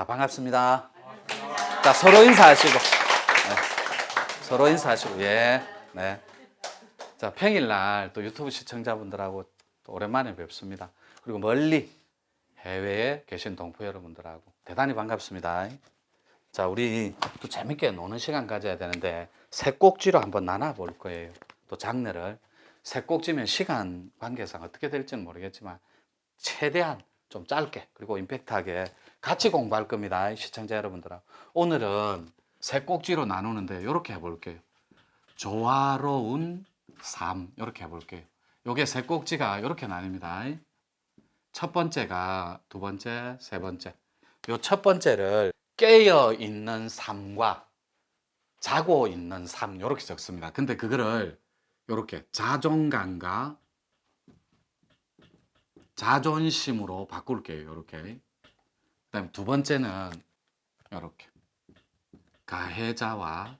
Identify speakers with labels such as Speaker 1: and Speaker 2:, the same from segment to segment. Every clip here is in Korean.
Speaker 1: 자, 반갑습니다. 자, 서로 인사하시고. 네. 서로 인사하시고. 예. 네. 자, 평일날 또 유튜브 시청자분들하고 또 오랜만에 뵙습니다. 그리고 멀리 해외에 계신 동포 여러분들하고 대단히 반갑습니다. 자, 우리 또 재밌게 노는 시간 가져야 되는데 세 꼭지로 한번 나눠 볼 거예요. 또 장르를 세 꼭지면 시간 관계상 어떻게 될지는 모르겠지만 최대한 좀 짧게 그리고 임팩트하게 같이 공부할 겁니다. 시청자 여러분들하고 오늘은 세 꼭지로 나누는데 이렇게 해볼게요. 조화로운 삶 이렇게 해볼게요. 요게 세 꼭지가 이렇게 나뉩니다. 첫 번째가 두 번째, 세 번째. 요 첫 번째를 깨어 있는 삶과 자고 있는 삶 이렇게 적습니다. 근데 그거를 이렇게 자존감과 자존심으로 바꿀게요. 이렇게. 그다음에 두 번째는 이렇게 가해자와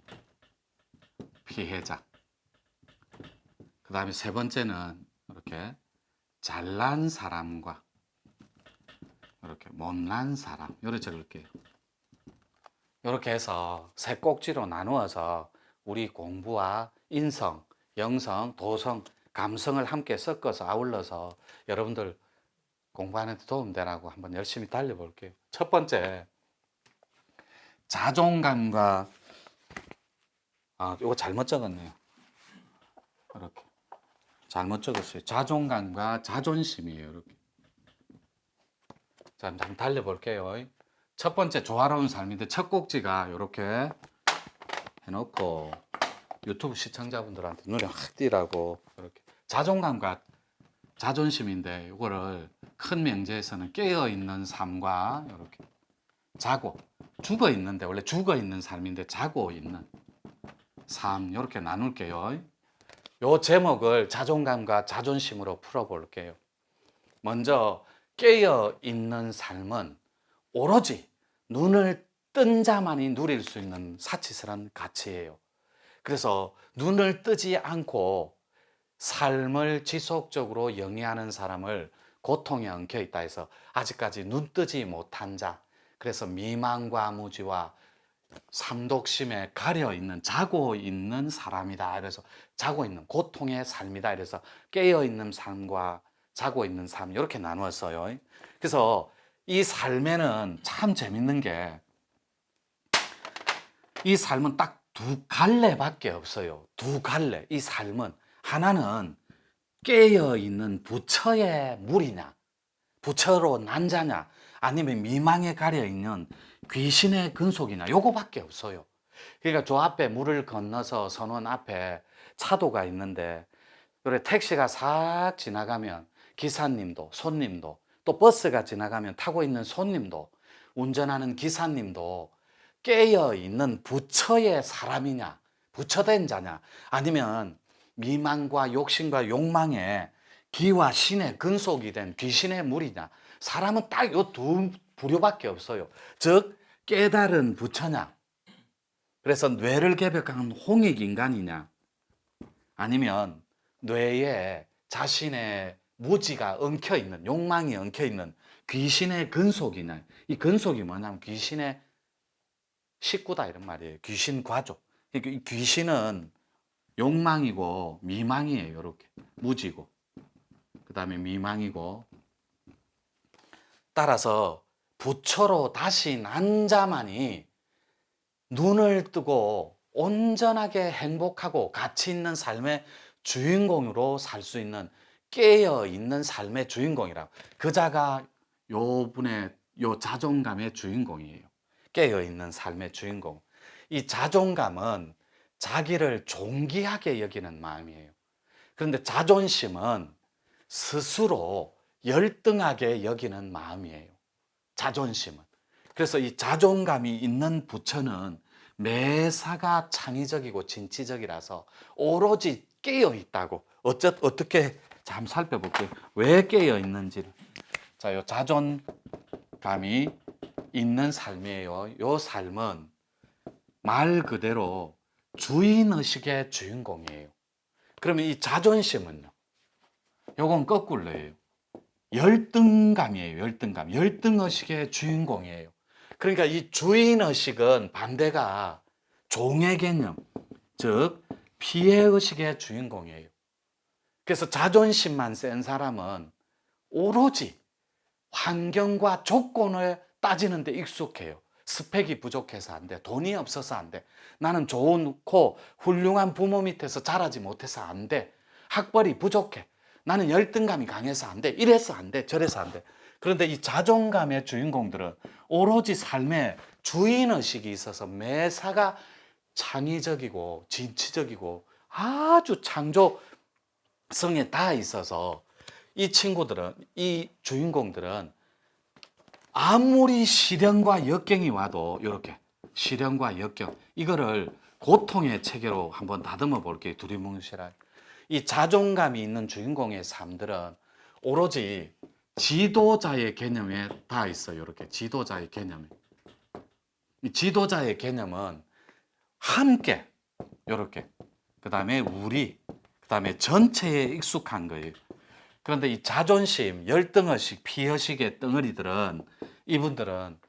Speaker 1: 피해자. 그다음에 세 번째는 이렇게 잘난 사람과 이렇게 못난 사람 이렇게 적을게요. 이렇게 해서 세 꼭지로 나누어서 우리 공부와 인성, 영성, 도성, 감성을 함께 섞어서 아울러서 여러분들 공부하는 데 도움되라고 한번 열심히 달려볼게요. 첫 번째, 자존감과 아, 이거 잘못 적었네요. 이렇게 잘못 적었어요. 자존감과 자존심이에요. 이렇게. 자, 한번 달려볼게요. 첫 번째 조화로운 삶인데 첫 꼭지가 이렇게 해놓고 유튜브 시청자분들한테 눈에 확 띄라고 이렇게 자존감과 자존심인데 이거를 큰 명제에서는 깨어 있는 삶과 이렇게 자고 죽어 있는데 원래 죽어 있는 삶인데 자고 있는 삶 이렇게 나눌게요. 요 제목을 자존감과 자존심으로 풀어볼게요. 먼저 깨어 있는 삶은 오로지 눈을 뜬 자만이 누릴 수 있는 사치스러운 가치예요. 그래서 눈을 뜨지 않고 삶을 지속적으로 영위하는 사람을 고통에 엉켜 있다 해서 아직까지 눈 뜨지 못한 자, 그래서 미망과 무지와 삼독심에 가려 있는 자고 있는 사람이다. 그래서 자고 있는 고통의 삶이다. 그래서 깨어 있는 삶과 자고 있는 삶 이렇게 나누었어요. 그래서 이 삶에는 참 재밌는 게 이 삶은 딱 두 갈래밖에 없어요. 두 갈래. 이 삶은 하나는 깨어 있는 부처의 물이냐, 부처로 난 자냐, 아니면 미망에 가려 있는 귀신의 근속이냐, 요거밖에 없어요. 그러니까 저 앞에 물을 건너서 선원 앞에 차도가 있는데, 그래 택시가 싹 지나가면 기사님도 손님도 또 버스가 지나가면 타고 있는 손님도 운전하는 기사님도 깨어 있는 부처의 사람이냐, 부처된 자냐, 아니면 미망과 욕심과 욕망에 기와 신의 근속이 된 귀신의 물이냐, 사람은 딱 요 두 부류밖에 없어요. 즉, 깨달은 부처냐, 그래서 뇌를 개벽한 홍익 인간이냐, 아니면 뇌에 자신의 무지가 엉켜 있는, 욕망이 엉켜 있는 귀신의 근속이냐, 이 근속이 뭐냐면 귀신의 식구다 이런 말이에요. 귀신 과족. 그러니까 이 귀신은 욕망이고 미망이에요. 이렇게 무지고 그 다음에 미망이고 따라서 부처로 다시 난 자만이 눈을 뜨고 온전하게 행복하고 가치 있는 삶의 주인공으로 살 수 있는 깨어 있는 삶의 주인공이라 그 자가 요 분의 요 자존감의 주인공이에요. 깨어 있는 삶의 주인공. 이 자존감은 자기를 존귀하게 여기는 마음이에요. 그런데 자존심은 스스로 열등하게 여기는 마음이에요. 자존심은. 그래서 이 자존감이 있는 부처는 매사가 창의적이고 진취적이라서 오로지 깨어 있다고. 어쩌, 어떻게 자, 한번 살펴볼게요. 왜 깨어 있는지를. 자, 요 자존감이 있는 삶이에요. 요 삶은 말 그대로 주인 의식의 주인공이에요. 그러면 이 자존심은요? 요건 거꾸로예요. 열등감이에요. 열등감. 열등의식의 주인공이에요. 그러니까 이 주인의식은 반대가 종의 개념, 즉 피해의식의 주인공이에요. 그래서 자존심만 센 사람은 오로지 환경과 조건을 따지는 데 익숙해요. 스펙이 부족해서 안 돼. 돈이 없어서 안 돼. 나는 좋고 훌륭한 부모 밑에서 자라지 못해서 안 돼. 학벌이 부족해. 나는 열등감이 강해서 안 돼. 이래서 안 돼. 저래서 안 돼. 그런데 이 자존감의 주인공들은 오로지 삶에 주인의식이 있어서 매사가 창의적이고 진취적이고 아주 창조성에 다 있어서 이 친구들은 이 주인공들은 아무리 시련과 역경이 와도 이렇게 시련과 역경 이거를 고통의 체계로 한번 다듬어 볼게요 두리뭉실하게. 이 자존감이 있는 주인공의 삶들은 오로지 지도자의 개념에 다 있어요 이렇게. 지도자의 개념에. 이 지도자의 개념은 함께 이렇게. 그 다음에 우리 그 다음에 전체에 익숙한 거예요. 그런데 이 자존심, 열등의식, 피의식의 덩어리들은 이분들은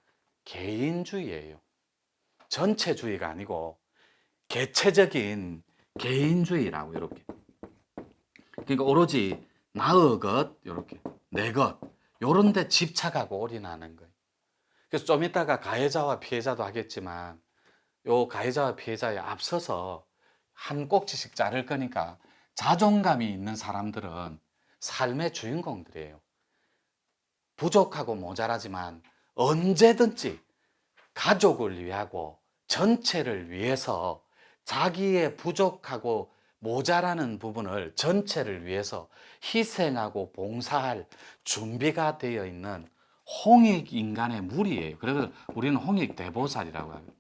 Speaker 1: 개인주의예요. 전체주의가 아니고 개체적인 개인주의라고 이렇게. 그러니까 오로지 나의 것 이렇게 내 것 요런 데 집착하고 올인하는 거예요. 그래서 좀 이따가 가해자와 피해자도 하겠지만 요 가해자와 피해자에 앞서서 한 꼭지씩 자를 거니까 자존감이 있는 사람들은 삶의 주인공들이에요. 부족하고 모자라지만 언제든지 가족을 위하고 전체를 위해서 자기의 부족하고 모자라는 부분을 전체를 위해서 희생하고 봉사할 준비가 되어 있는 홍익 인간의 무리예요. 그래서 우리는 홍익 대보살이라고 합니다.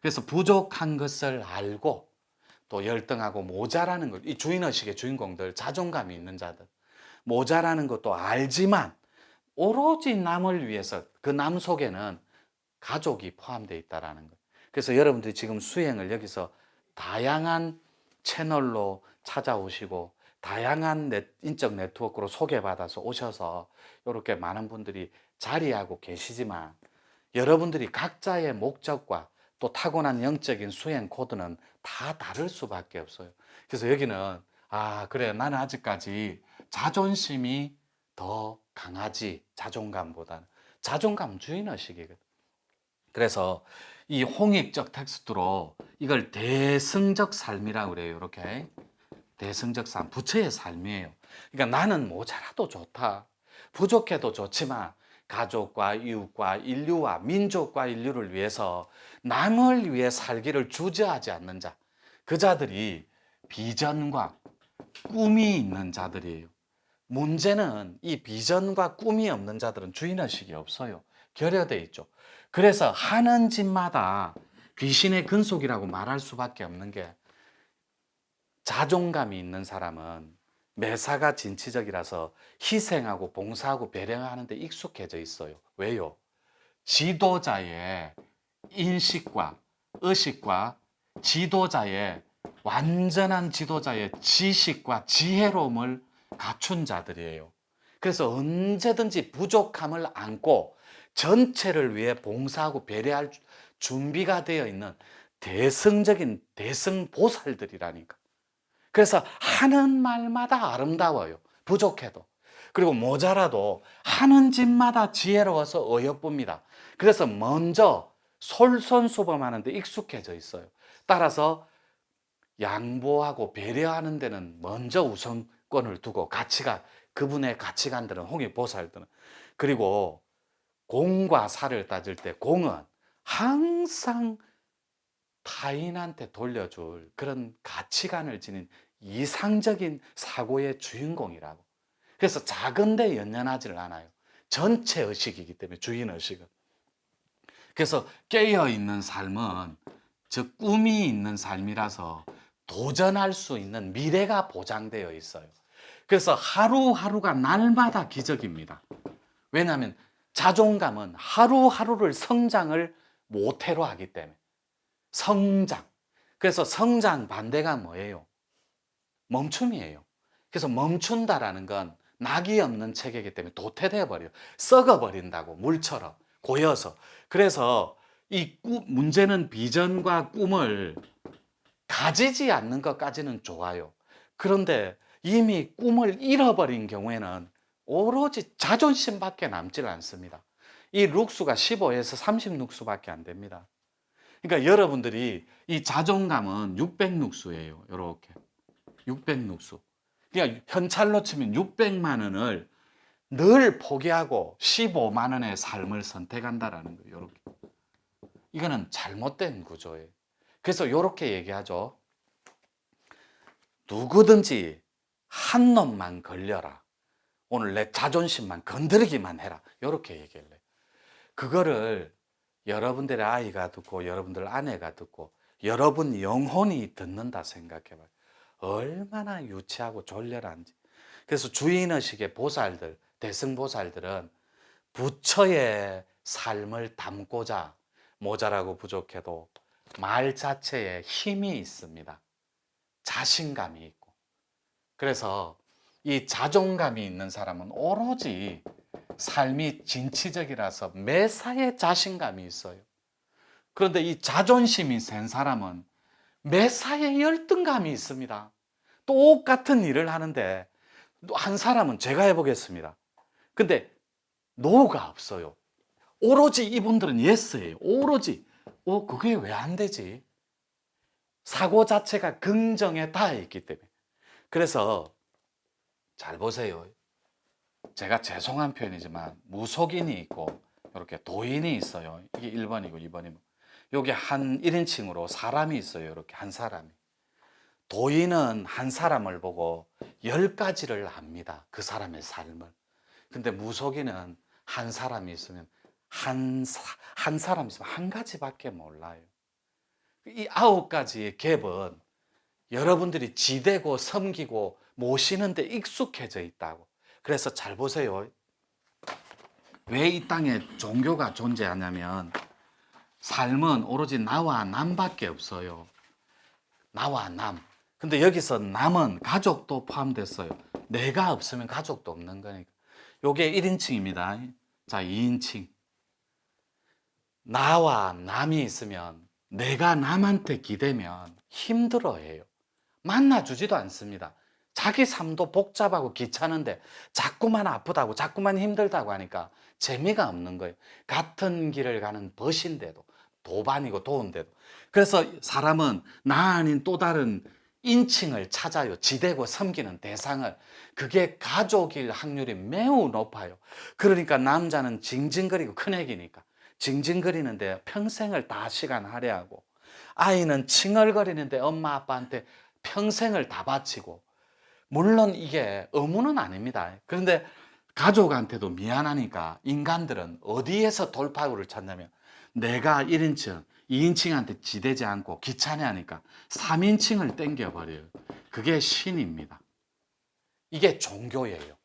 Speaker 1: 그래서 부족한 것을 알고 또 열등하고 모자라는 것, 이 주인의식의 주인공들, 자존감이 있는 자들, 모자라는 것도 알지만 오로지 남을 위해서 그 남 속에는 가족이 포함되어 있다라는 것. 그래서 여러분들이 지금 수행을 여기서 다양한 채널로 찾아오시고 다양한 넷- 인적 네트워크로 소개받아서 오셔서 이렇게 많은 분들이 자리하고 계시지만 여러분들이 각자의 목적과 또 타고난 영적인 수행 코드는 다 다를 수밖에 없어요. 그래서 여기는 아 그래 나는 아직까지 자존심이 더 강하지 자존감보다는 자존감 주인의식이거든. 그래서 이 홍익적 텍스트로 이걸 대승적 삶이라고 그래요. 이렇게 대승적 삶, 부처의 삶이에요. 그러니까 나는 모자라도 좋다. 부족해도 좋지만 가족과 이웃과 인류와 민족과 인류를 위해서 남을 위해 살기를 주저하지 않는 자. 그 자들이 비전과 꿈이 있는 자들이에요. 문제는 이 비전과 꿈이 없는 자들은 주인의식이 없어요. 결여돼 있죠. 그래서 하는 짓마다 귀신의 근속이라고 말할 수밖에 없는 게 자존감이 있는 사람은 매사가 진취적이라서 희생하고 봉사하고 배려하는데 익숙해져 있어요. 왜요? 지도자의 인식과 의식과 지도자의 완전한 지도자의 지식과 지혜로움을 갖춘 자들이에요. 그래서 언제든지 부족함을 안고 전체를 위해 봉사하고 배려할 준비가 되어 있는 대승적인 대승 보살들이라니까. 그래서 하는 말마다 아름다워요. 부족해도. 그리고 모자라도 하는 짓마다 지혜로워서 어여쁩니다. 그래서 먼저 솔선수범하는 데 익숙해져 있어요. 따라서 양보하고 배려하는 데는 먼저 우선 권을 두고 가치가 그분의 가치관들은 홍익보살들은 그리고 공과 사를 따질 때 공은 항상 타인한테 돌려줄 그런 가치관을 지닌 이상적인 사고의 주인공이라고. 그래서 작은데 연연하지를 않아요. 전체 의식이기 때문에 주인 의식은. 그래서 깨어 있는 삶은 즉 꿈이 있는 삶이라서 도전할 수 있는 미래가 보장되어 있어요. 그래서 하루하루가 날마다 기적입니다. 왜냐하면 자존감은 하루하루를 성장을 모태로 하기 때문에 성장. 그래서 성장 반대가 뭐예요? 멈춤이에요. 그래서 멈춘다라는 건 낙이 없는 체계이기 때문에 도태되어 버려요. 썩어 버린다고 물처럼 고여서. 그래서 이 꿈, 문제는 비전과 꿈을 가지지 않는 것까지는 좋아요. 그런데 이미 꿈을 잃어버린 경우에는 오로지 자존심밖에 남질 않습니다. 이 룩수가 15에서 30 룩수밖에 안 됩니다. 그러니까 여러분들이 이 자존감은 600 룩수예요. 이렇게 600 룩수. 그러니까 현찰로 치면 600만 원을 늘 포기하고 15만 원의 삶을 선택한다라는 거예요. 이렇게. 이거는 잘못된 구조예요. 그래서 이렇게 얘기하죠. 누구든지 한 놈만 걸려라. 오늘 내 자존심만 건드리기만 해라. 이렇게 해요. 그거를 여러분들의 아이가 듣고 여러분들 아내가 듣고 여러분 영혼이 듣는다 생각해봐요. 얼마나 유치하고 졸렬한지. 그래서 주인의식의 보살들, 대승보살들은 부처의 삶을 담고자 모자라고 부족해도 말 자체에 힘이 있습니다. 자신감이 있고. 그래서 이 자존감이 있는 사람은 오로지 삶이 진취적이라서 매사에 자신감이 있어요. 그런데 이 자존심이 센 사람은 매사에 열등감이 있습니다. 똑같은 일을 하는데 한 사람은 제가 해보겠습니다. 근데 노가 없어요. 오로지 이분들은 예스예요. 오로지 어 그게 왜 안 되지? 사고 자체가 긍정에 닿아 있기 때문에. 그래서 잘 보세요. 제가 죄송한 표현이지만 무속인이 있고 이렇게 도인이 있어요. 이게 1번이고 2번이고. 여기 한 1인칭으로 사람이 있어요. 이렇게 한 사람이. 도인은 한 사람을 보고 열 가지를 압니다. 그 사람의 삶을. 근데 무속인은 한 사람이 있으면 한, 사, 한 사람 있으면 한 가지밖에 몰라요. 이 아홉 가지의 갭은 여러분들이 지대고 섬기고 모시는데 익숙해져 있다고. 그래서 잘 보세요. 왜 이 땅에 종교가 존재하냐면 삶은 오로지 나와 남밖에 없어요. 나와 남. 근데 여기서 남은 가족도 포함됐어요. 내가 없으면 가족도 없는 거니까. 요게 1인칭입니다. 자, 2인칭. 나와 남이 있으면 내가 남한테 기대면 힘들어해요. 만나주지도 않습니다. 자기 삶도 복잡하고 귀찮은데 자꾸만 아프다고 자꾸만 힘들다고 하니까 재미가 없는 거예요. 같은 길을 가는 벗인데도 도반이고 도운데도. 그래서 사람은 나 아닌 또 다른 인칭을 찾아요. 지대고 섬기는 대상을. 그게 가족일 확률이 매우 높아요. 그러니까 남자는 징징거리고 큰애기니까. 징징거리는데 평생을 다 시간 할애하고 아이는 칭얼거리는데 엄마 아빠한테 평생을 다 바치고 물론 이게 의무는 아닙니다. 그런데 가족한테도 미안하니까 인간들은 어디에서 돌파구를 찾냐면 내가 1인칭, 2인칭한테 지대지 않고 귀찮아 하니까 3인칭을 땡겨버려요. 그게 신입니다. 이게 종교예요.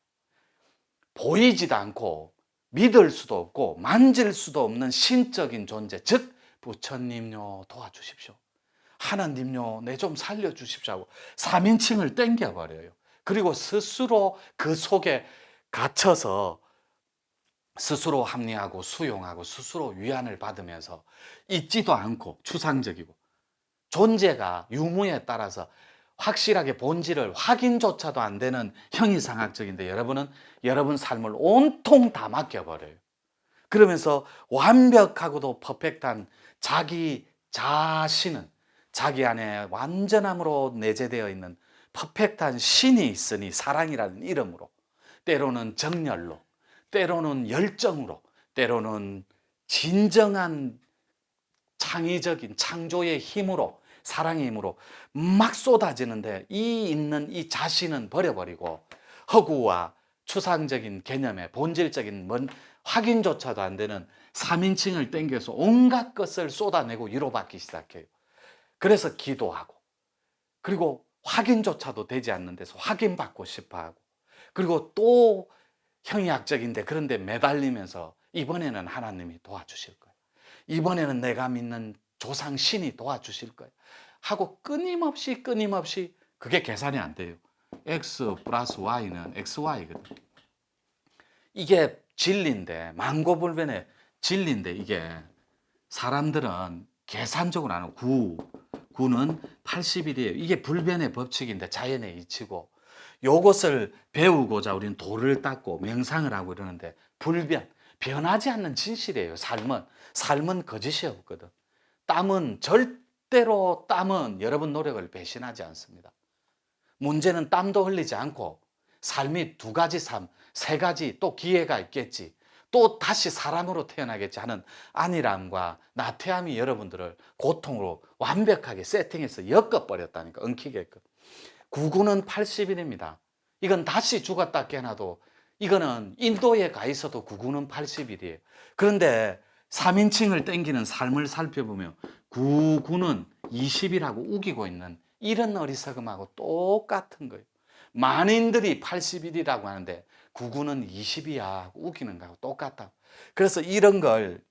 Speaker 1: 보이지도 않고 믿을 수도 없고 만질 수도 없는 신적인 존재, 즉 부처님요 도와주십시오. 하나님요 내 좀 살려주십시오 하고 3인칭을 땡겨버려요. 그리고 스스로 그 속에 갇혀서 스스로 합리하고 수용하고 스스로 위안을 받으면서 잊지도 않고 추상적이고 존재가 유무에 따라서 확실하게 본질을 확인조차도 안 되는 형이상학적인데 여러분은 여러분 삶을 온통 다 맡겨버려요. 그러면서 완벽하고도 퍼펙트한 자기 자신은 자기 안에 완전함으로 내재되어 있는 퍼펙트한 신이 있으니 사랑이라는 이름으로 때로는 정열로 때로는 열정으로 때로는 진정한 창의적인 창조의 힘으로 사랑의 힘으로 막 쏟아지는데 이 있는 이 자신은 버려버리고 허구와 추상적인 개념의 본질적인 뭔 확인조차도 안 되는 3인칭을 땡겨서 온갖 것을 쏟아내고 위로받기 시작해요. 그래서 기도하고 그리고 확인조차도 되지 않는 데서 확인받고 싶어 하고 그리고 또 형이학적인데 그런데 매달리면서 이번에는 하나님이 도와주실 거예요. 이번에는 내가 믿는 조상 신이 도와주실 거예요. 하고 끊임없이 끊임없이 그게 계산이 안 돼요. x 플러스 y는 xy거든. 이게 진리인데 망고불변의 진리인데 이게 사람들은 계산적으로 하는 구, 구는 80일이에요. 이게 불변의 법칙인데 자연의 이치고 요것을 배우고자 우리는 도를 닦고 명상을 하고 이러는데 불변, 변하지 않는 진실이에요. 삶은 삶은 거짓이 없거든. 땀은 절 대로 땀은 여러분 노력을 배신하지 않습니다. 문제는 땀도 흘리지 않고 삶이 두 가지 삶, 세 가지 또 기회가 있겠지. 또 다시 사람으로 태어나겠지 하는 안일함과 나태함이 여러분들을 고통으로 완벽하게 세팅해서 엮어버렸다니까, 엉키게끔. 구구는 80일입니다. 이건 다시 죽었다 깨어나도 이거는 인도에 가 있어도 구구는 80일이에요. 그런데 3인칭을 땡기는 삶을 살펴보면 구구는 20일하고 우기고 있는 이런 어리석음하고 똑같은 거예요. 만인들이 80일이라고 하는데 구구는 20이야 우기는 거하고 똑같다. 그래서 이런 걸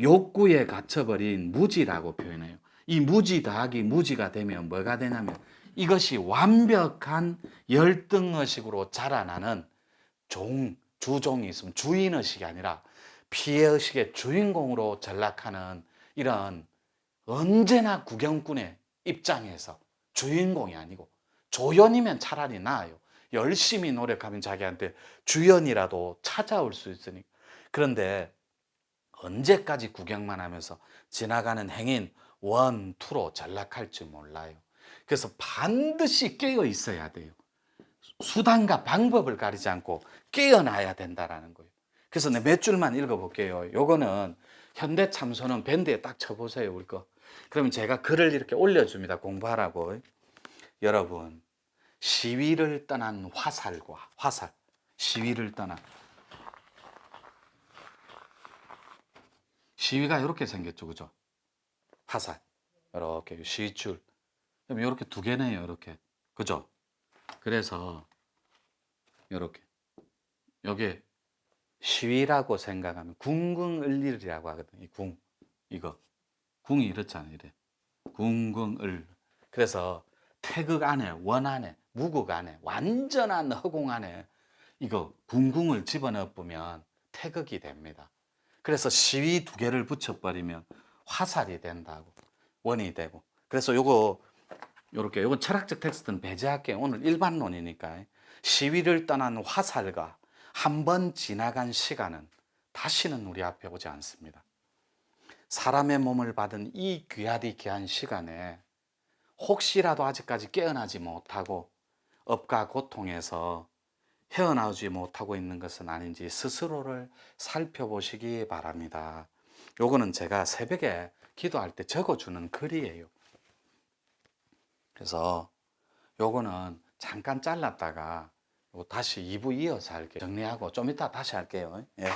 Speaker 1: 욕구에 갇혀버린 무지라고 표현해요. 이 무지 더하기 무지가 되면 뭐가 되냐면 이것이 완벽한 열등의식으로 자라나는 종, 주종이 있으면 주인의식이 아니라 피해의식의 주인공으로 전락하는 이런 언제나 구경꾼의 입장에서 주인공이 아니고 조연이면 차라리 나아요. 열심히 노력하면 자기한테 주연이라도 찾아올 수 있으니까. 그런데 언제까지 구경만 하면서 지나가는 행인 원, 투로 전락할지 몰라요. 그래서 반드시 깨어 있어야 돼요. 수단과 방법을 가리지 않고 깨어나야 된다라는 거예요. 그래서 내 몇 줄만 읽어볼게요. 요거는 현대 참소는 밴드에 딱 쳐보세요, 우리 거. 그러면 제가 글을 이렇게 올려줍니다. 공부하라고. 여러분, 시위를 떠난 화살과 화살, 시위를 떠난 시위가 이렇게 생겼죠, 그죠? 화살, 이렇게 시줄, 그럼 이렇게 두 개네요, 이렇게, 그죠? 그래서 이렇게 여기 시위라고 생각하면 궁궁을일이라고 하거든요. 이 궁, 이거 궁이 이렇잖아요, 이래. 궁궁을. 그래서 태극 안에, 원 안에, 무국 안에, 완전한 허공 안에 이거 궁궁을 집어넣어 보면 태극이 됩니다. 그래서 시위 두 개를 붙여버리면 화살이 된다고 원이 되고. 그래서 요거 요렇게 요건 철학적 텍스트는 배제할게요. 오늘 일반론이니까 시위를 떠난 화살과 한 번 지나간 시간은 다시는 우리 앞에 오지 않습니다. 사람의 몸을 받은 이 귀하디 귀한 시간에 혹시라도 아직까지 깨어나지 못하고 업과 고통에서 헤어나오지 못하고 있는 것은 아닌지 스스로를 살펴보시기 바랍니다. 요거는 제가 새벽에 기도할 때 적어주는 글이에요. 그래서 요거는 잠깐 잘랐다가 다시 2부 이어서 할게요. 정리하고 좀 이따 다시 할게요. 예.